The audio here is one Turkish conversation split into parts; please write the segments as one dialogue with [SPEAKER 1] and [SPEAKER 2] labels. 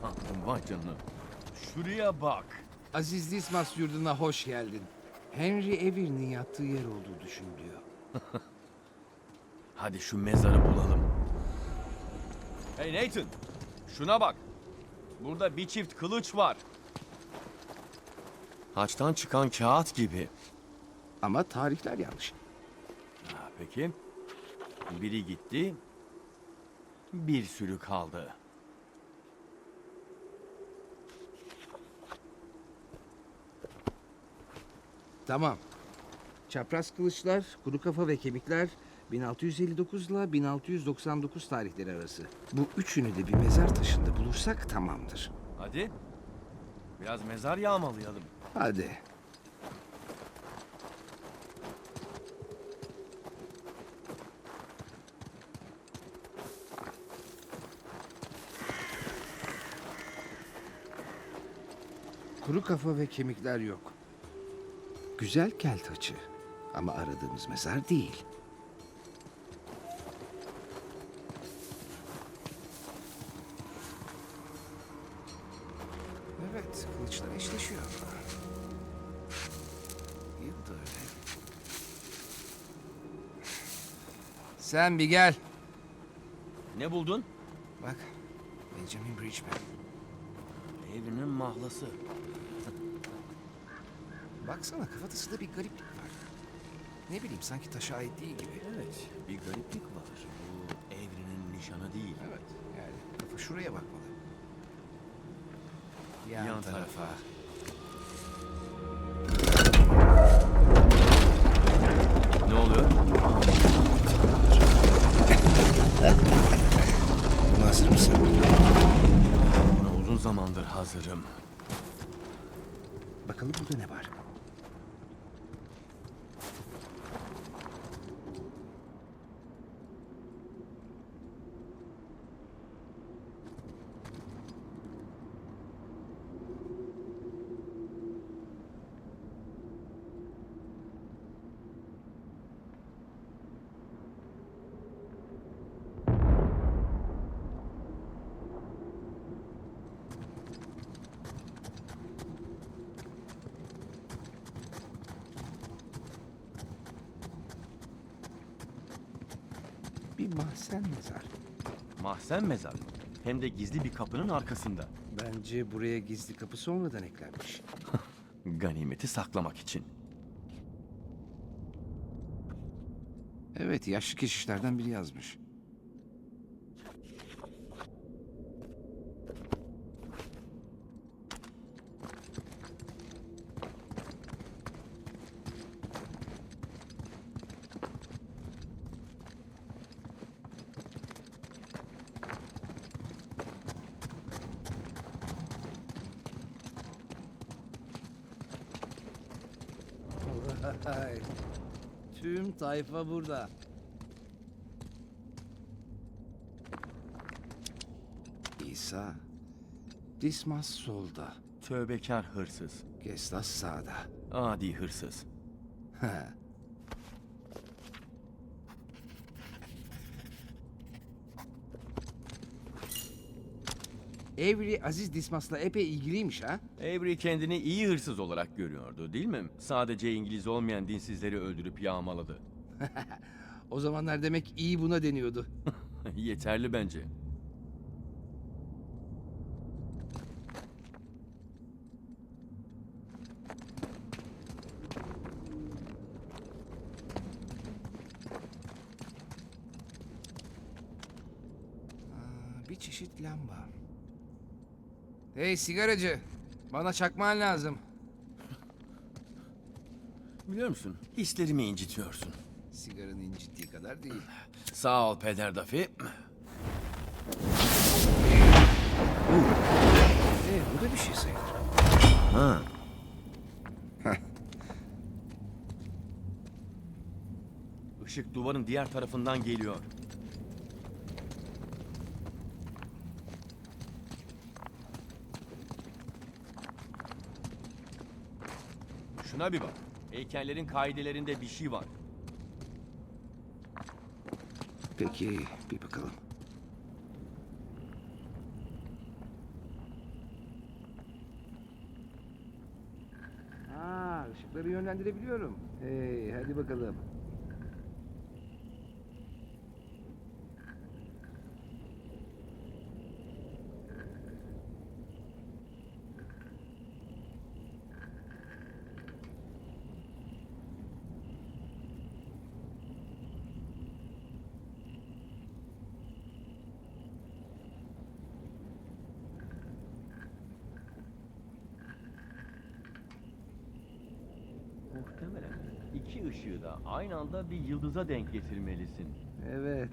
[SPEAKER 1] tanrım vay canına. Şuraya bak.
[SPEAKER 2] Aziz Dismas yurduna hoş geldin. Henry Avery'nin yattığı yer olduğu düşünülüyor.
[SPEAKER 1] Hadi şu mezarı bulalım. Hey Nathan. Şuna bak. Burada bir çift kılıç var. Haçtan çıkan kağıt gibi.
[SPEAKER 2] Ama tarihler yanlış.
[SPEAKER 1] Ha, peki. Biri gitti. Bir sürü kaldı.
[SPEAKER 2] Tamam. Çapraz kılıçlar, kuru kafa ve kemikler 1659 ile 1699 tarihleri arası. Bu üçünü de bir mezar taşında bulursak tamamdır.
[SPEAKER 1] Hadi. Biraz mezar yağmalayalım.
[SPEAKER 2] Hadi. Kuru kafa ve kemikler yok. Güzel kelt haçı ama aradığımız mezar değil. Evet, kılıçlar eşleşiyor. Yıl da öyle. Sen bir gel.
[SPEAKER 1] Ne buldun?
[SPEAKER 2] Bak, Benjamin Bridgman.
[SPEAKER 1] Evinin mahlası.
[SPEAKER 2] Baksana kafatasında bir gariplik var. Ne bileyim sanki taşa ait değil gibi.
[SPEAKER 1] Evet, bir gariplik var. Bu evrinin nişanı değil.
[SPEAKER 2] Evet, yani kafa şuraya bakmalı. Yan,
[SPEAKER 1] Yan
[SPEAKER 2] tarafa.
[SPEAKER 1] tarafa. Ne oluyor?
[SPEAKER 2] Buna hazır mısın?
[SPEAKER 1] Buna uzun zamandır hazırım.
[SPEAKER 2] Bakalım burada ne var? Bir mahzen mezar.
[SPEAKER 1] Mahzen mezar. Hem de gizli bir kapının arkasında.
[SPEAKER 2] Bence buraya gizli kapı sonradan eklenmiş.
[SPEAKER 1] Ganimeti saklamak için.
[SPEAKER 2] Evet, yaşlı keşişlerden biri yazmış. Tüm tayfa burada. İsa. Dismas solda.
[SPEAKER 1] Tövbekar hırsız.
[SPEAKER 2] Gestas sağda.
[SPEAKER 1] Adi hırsız.
[SPEAKER 2] Ha. Avery Aziz Dismas'la epey ilgiliymiş ha?
[SPEAKER 1] Avery kendini iyi hırsız olarak görüyordu değil mi? Sadece İngiliz olmayan dinsizleri öldürüp yağmaladı.
[SPEAKER 2] O zamanlar demek iyi buna deniyordu.
[SPEAKER 1] Yeterli bence.
[SPEAKER 2] Aa, bir çeşit lamba. Hey sigaracı, bana çakman lazım.
[SPEAKER 1] Biliyor musun? Hislerimi incitiyorsun.
[SPEAKER 2] Sigaranın incittiği kadar değil.
[SPEAKER 1] Sağ ol Peder Duffy.
[SPEAKER 2] Ee, bu da bir şey sayılır.
[SPEAKER 1] Ha. Işık duvarın diğer tarafından geliyor. Şuna bir bak. Heykellerin kaidelerinde bir şey var.
[SPEAKER 2] Peki bir bakalım. Aa, ışıkları yönlendirebiliyorum. Hey, hadi bakalım.
[SPEAKER 1] Aynı anda bir yıldıza denk getirmelisin.
[SPEAKER 2] Evet.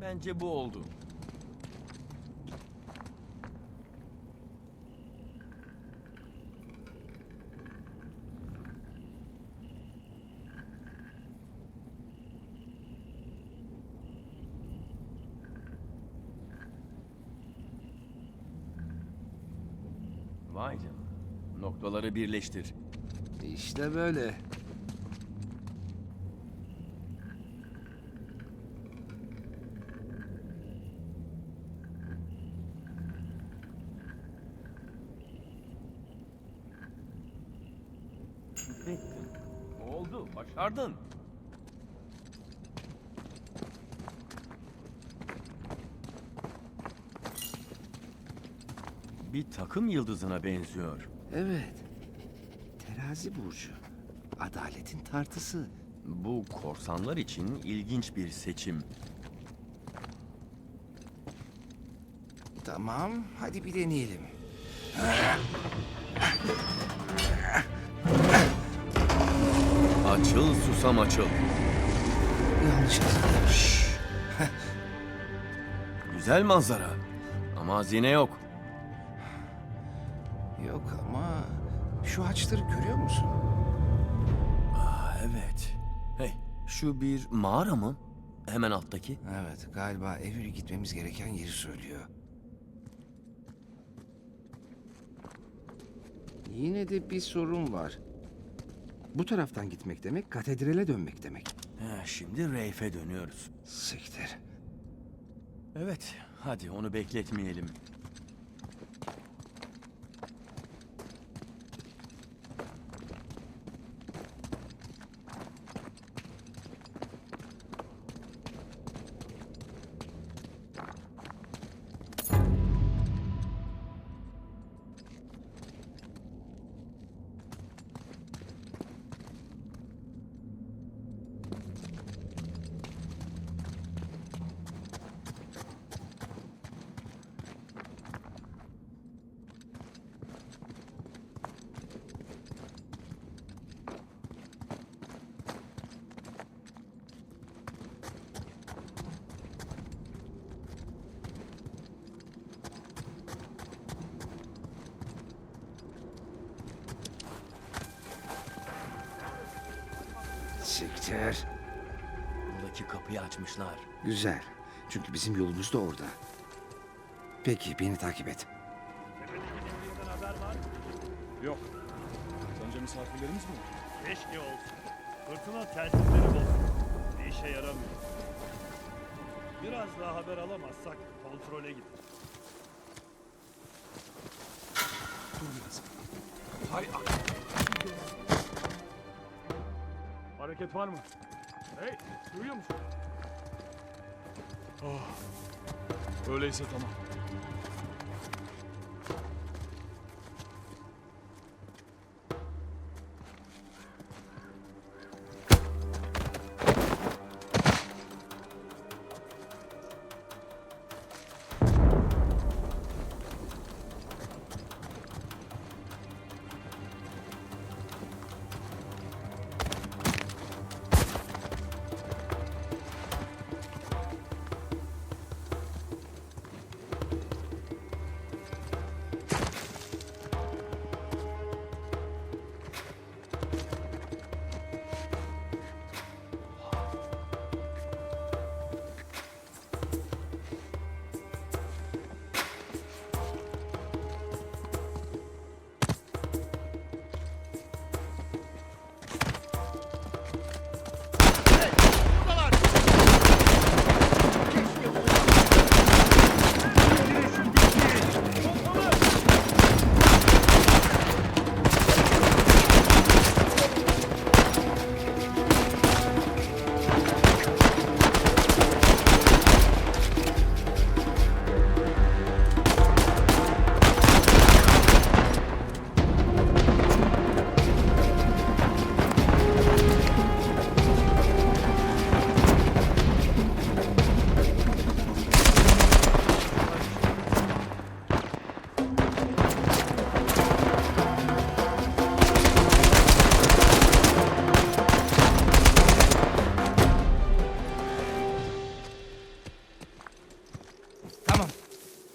[SPEAKER 1] Bence bu oldu. Vay canına. Noktaları birleştir.
[SPEAKER 2] İşte böyle.
[SPEAKER 1] Oldu. Başardın. Bir takım yıldızına benziyor.
[SPEAKER 2] Evet. Terazi burcu. Adaletin tartısı.
[SPEAKER 1] Bu korsanlar için ilginç bir seçim.
[SPEAKER 2] Tamam, hadi bir deneyelim.
[SPEAKER 1] Açıl susam açıl.
[SPEAKER 2] Yanlış.
[SPEAKER 1] Güzel manzara. Ama hazine. Yok
[SPEAKER 2] şu ağaçları görüyor musun?
[SPEAKER 1] Aa, evet. Hey, şu bir mağara mı? Hemen alttaki.
[SPEAKER 2] Evet, galiba Avery gitmemiz gereken yeri söylüyor. Yine de bir sorun var. Bu taraftan gitmek demek, katedrale dönmek demek.
[SPEAKER 1] He, şimdi Reif'e dönüyoruz.
[SPEAKER 2] Siktir.
[SPEAKER 1] Evet, hadi onu bekletmeyelim.
[SPEAKER 2] Siktir.
[SPEAKER 1] Buradaki kapıyı açmışlar.
[SPEAKER 2] Güzel. Çünkü bizim yolumuz da orada. Peki, beni takip et.
[SPEAKER 3] Yok. Sence misafirlerimiz mi?
[SPEAKER 4] Keşke olsun. Fırtına telsizleri bozdu. Bir işe yaramıyor. Biraz daha haber alamazsak kontrole gider.
[SPEAKER 3] Dur biraz.
[SPEAKER 4] Hareket var mı? Hey, duyuyor musun?
[SPEAKER 3] Öyleyse tamam.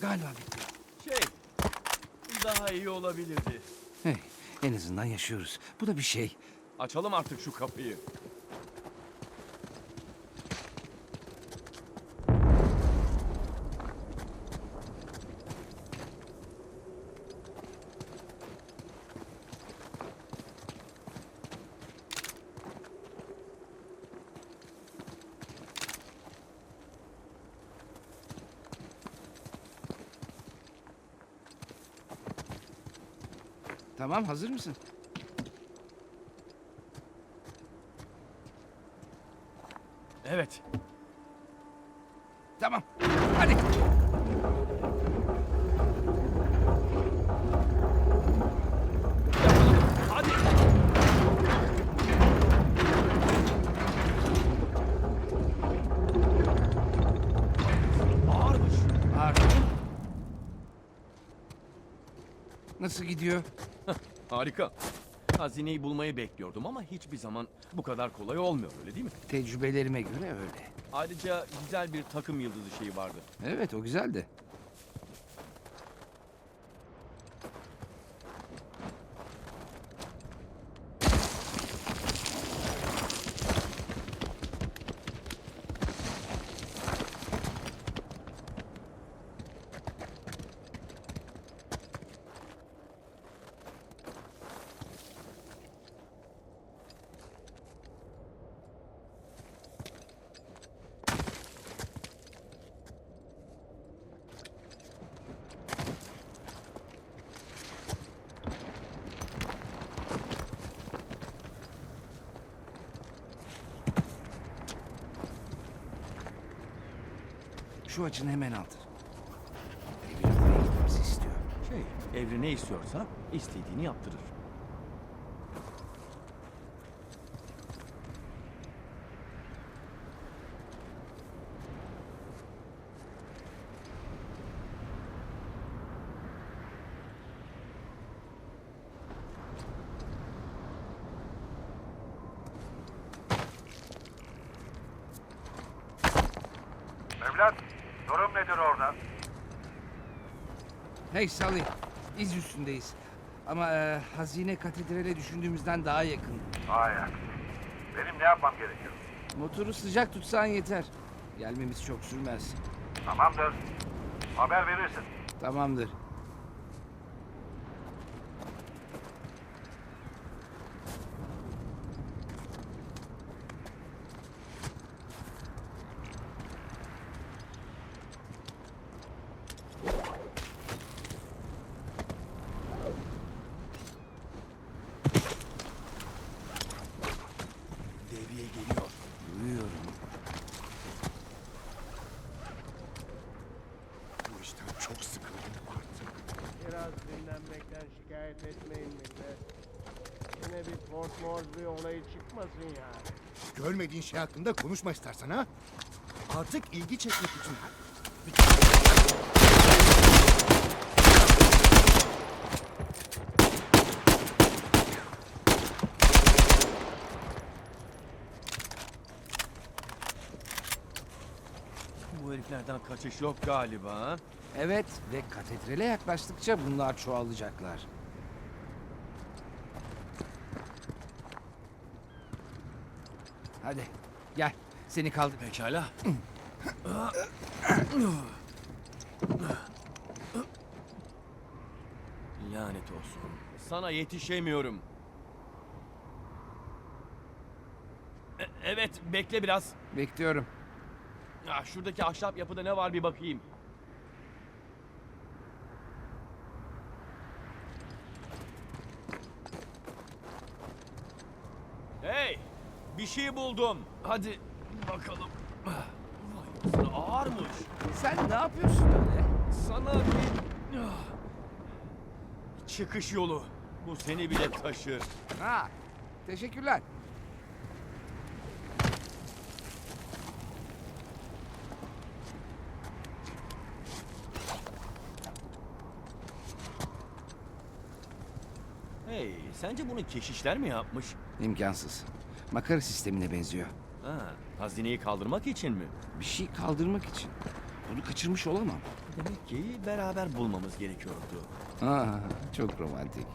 [SPEAKER 2] Galiba bitti.
[SPEAKER 1] Şey, daha iyi olabilirdi.
[SPEAKER 2] Hey, en azından yaşıyoruz. Bu da bir şey.
[SPEAKER 1] Açalım artık şu kapıyı.
[SPEAKER 2] Tamam, hazır mısın?
[SPEAKER 1] Evet.
[SPEAKER 2] Tamam. Hadi.
[SPEAKER 1] Ağırmış.
[SPEAKER 2] Artık. Nasıl gidiyor?
[SPEAKER 1] Harika. Hazineyi bulmayı bekliyordum ama hiçbir zaman bu kadar kolay olmuyor öyle değil mi?
[SPEAKER 2] Tecrübelerime göre öyle.
[SPEAKER 1] Ayrıca güzel bir takım yıldızı şeyi vardı.
[SPEAKER 2] Evet, o güzeldi. Şu açın hemen altı. Evin oraya gitmemizi istiyor.
[SPEAKER 1] Şey, evri ne istiyorsa istediğini yaptırır.
[SPEAKER 2] Hey Sally, iz üstündeyiz. Ama e, hazine katedrale düşündüğümüzden daha yakın.
[SPEAKER 5] Hayır. Benim ne yapmam gerekiyor?
[SPEAKER 2] Motoru sıcak tutsan yeter. Gelmemiz çok sürmez.
[SPEAKER 5] Tamamdır. Haber verirsin.
[SPEAKER 2] Tamamdır.
[SPEAKER 1] Devriye geliyor.
[SPEAKER 2] Duyuyorum.
[SPEAKER 6] Bu işten çok sıkıldım artık.
[SPEAKER 7] Biraz dinlenmekten şikayet etmeyin millet. Yine bir Fort Moresby olayı çıkmasın yani.
[SPEAKER 6] Görmediğin şey hakkında konuşma istersen ha. Artık ilgi çekmek için.
[SPEAKER 1] Bu heriflerden kaçış yok galiba. ha?
[SPEAKER 2] Evet ve katedrale yaklaştıkça bunlar çoğalacaklar. Hadi gel seni kaldır.
[SPEAKER 1] Pekala. Lanet olsun. Sana yetişemiyorum. E- evet, bekle biraz.
[SPEAKER 2] Bekliyorum.
[SPEAKER 1] Ah, şuradaki ahşap yapıda ne var bir bakayım. Hey! Bir şey buldum. Hadi bakalım. Vay ağırmış.
[SPEAKER 2] Sen ne yapıyorsun öyle?
[SPEAKER 1] Sana bir... Çıkış yolu. Bu seni bile taşır.
[SPEAKER 2] Ha, teşekkürler.
[SPEAKER 1] Hey, sence bunu keşişler mi yapmış?
[SPEAKER 2] İmkansız. Makara sistemine benziyor.
[SPEAKER 1] Ha, hazineyi kaldırmak için mi?
[SPEAKER 2] Bir şey kaldırmak için. Bunu kaçırmış olamam.
[SPEAKER 1] Demek ki beraber bulmamız gerekiyordu.
[SPEAKER 2] Aa, çok romantik.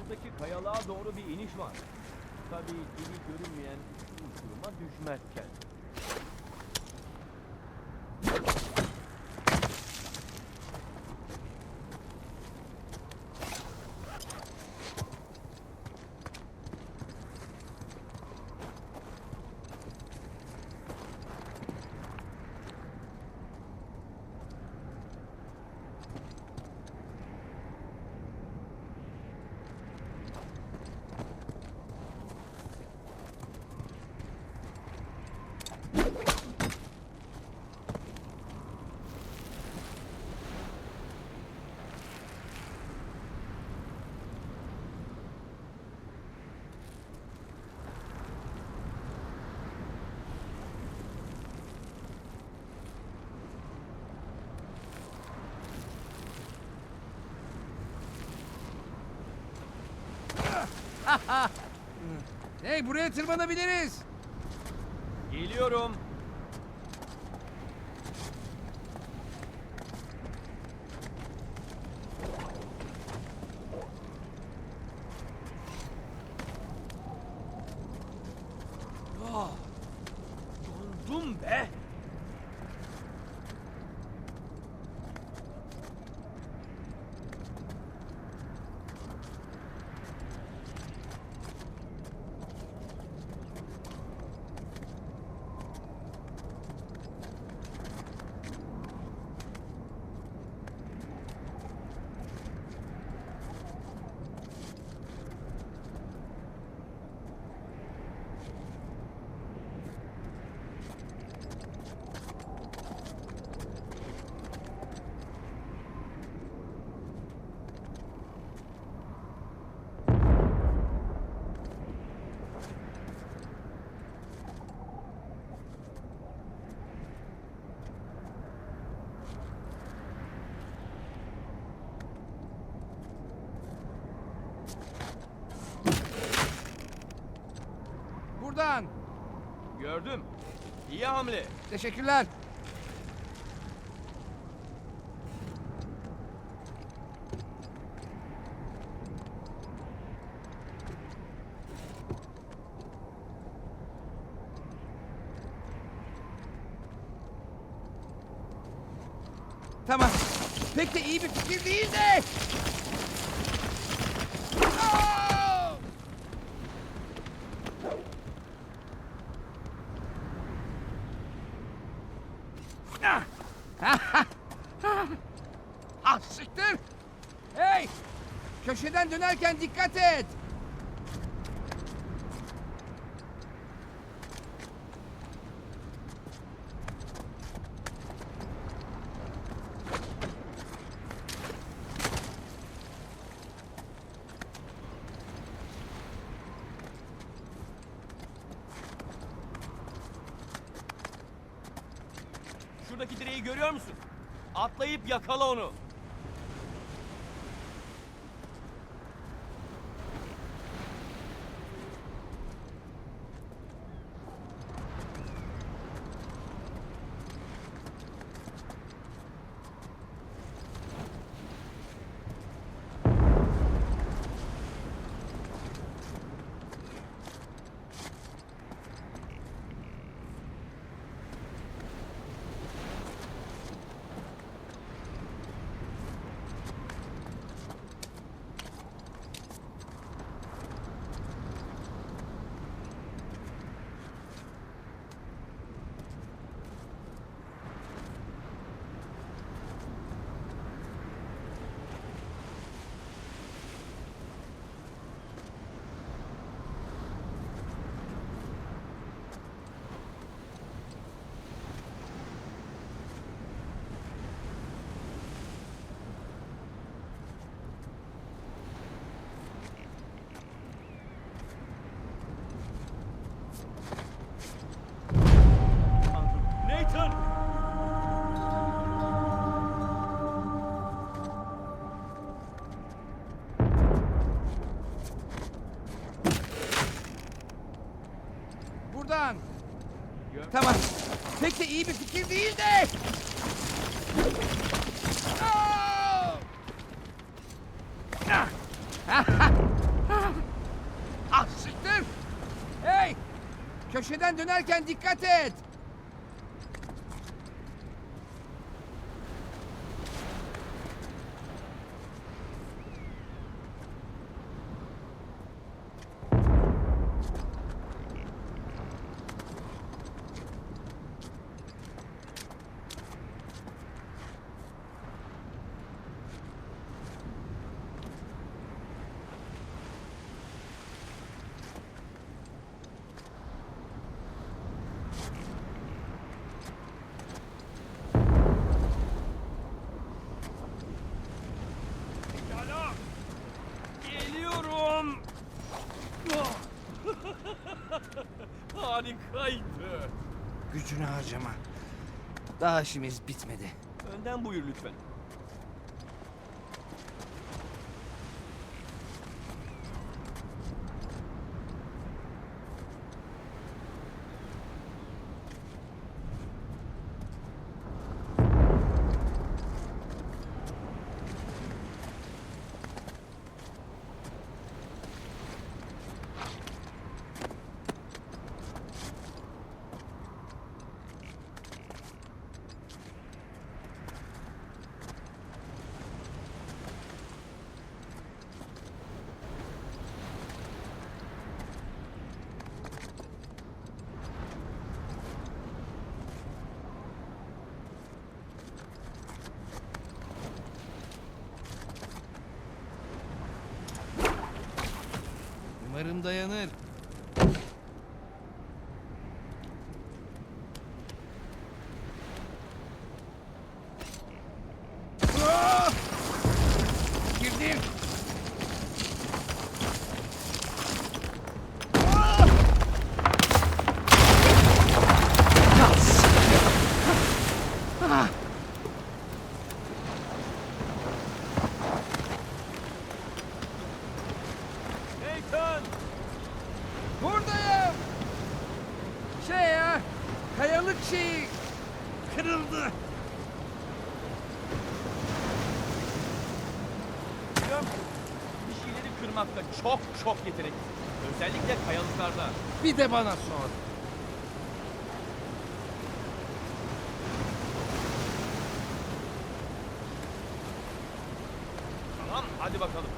[SPEAKER 1] Buradaki kayalığa doğru bir iniş var. Tabii dibi görünmeyen uçuruma düşmezken.
[SPEAKER 2] Hey buraya tırmanabiliriz.
[SPEAKER 1] Geliyorum.
[SPEAKER 2] Buradan.
[SPEAKER 1] Gördüm. İyi hamle.
[SPEAKER 2] Teşekkürler. Tamam. Pek de iyi bir fikir değil de. Sen dikkat et.
[SPEAKER 1] Şuradaki direği görüyor musun? Atlayıp yakala onu.
[SPEAKER 2] Tamam. Pek de iyi bir fikir değil de. Ah! Ah siktir. Hey! Köşeden dönerken dikkat et.
[SPEAKER 1] Pekala. Geliyorum. Harikaydı.
[SPEAKER 2] Gücünü harcama. Daha işimiz bitmedi.
[SPEAKER 1] Önden buyur lütfen.
[SPEAKER 2] Umarım dayanır. Aa! Girdim. Aa! Ah!
[SPEAKER 1] Nathan!
[SPEAKER 2] Buradayım. Şey ya, kayalık şeyi kırıldı.
[SPEAKER 1] Biliyor musun? Bir şeyleri kırmakta çok çok yetenekli. Özellikle kayalıklarda.
[SPEAKER 2] Bir de bana sor.
[SPEAKER 1] Tamam hadi bakalım.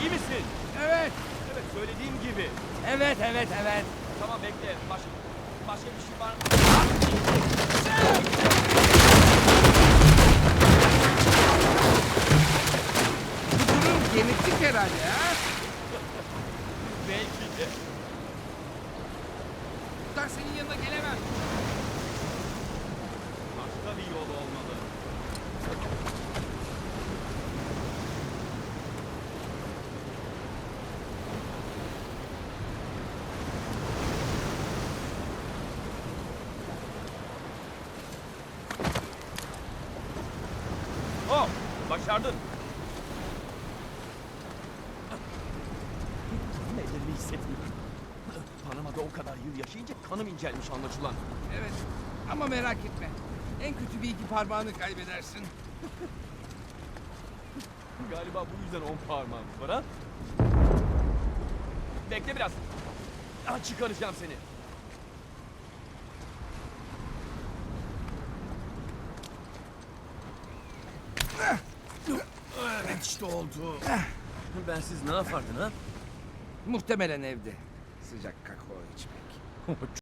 [SPEAKER 1] İyi misin?
[SPEAKER 2] Evet,
[SPEAKER 1] Evet söylediğim gibi.
[SPEAKER 2] evet, evet, evet.
[SPEAKER 1] Tamam bekle. Başka, başka bir şey var mı?
[SPEAKER 2] Bu durum genetik herhalde ha.
[SPEAKER 1] Belki de.
[SPEAKER 2] Ben senin yanına gelemem.
[SPEAKER 1] Başka bir yol olmalı. Başardın. Kanım ellerimi hissetmiyorum. Panama'da o kadar yıl yaşayınca kanım incelmiş anlaşılan.
[SPEAKER 2] Evet ama merak etme. En kötü bir iki parmağını kaybedersin.
[SPEAKER 1] Galiba bu yüzden on parmağım var ha? Bekle biraz. Ah, çıkaracağım seni.
[SPEAKER 2] Evet işte oldu.
[SPEAKER 1] Ben siz ne yapardın ha?
[SPEAKER 2] Muhtemelen evde. Sıcak kakao içmek.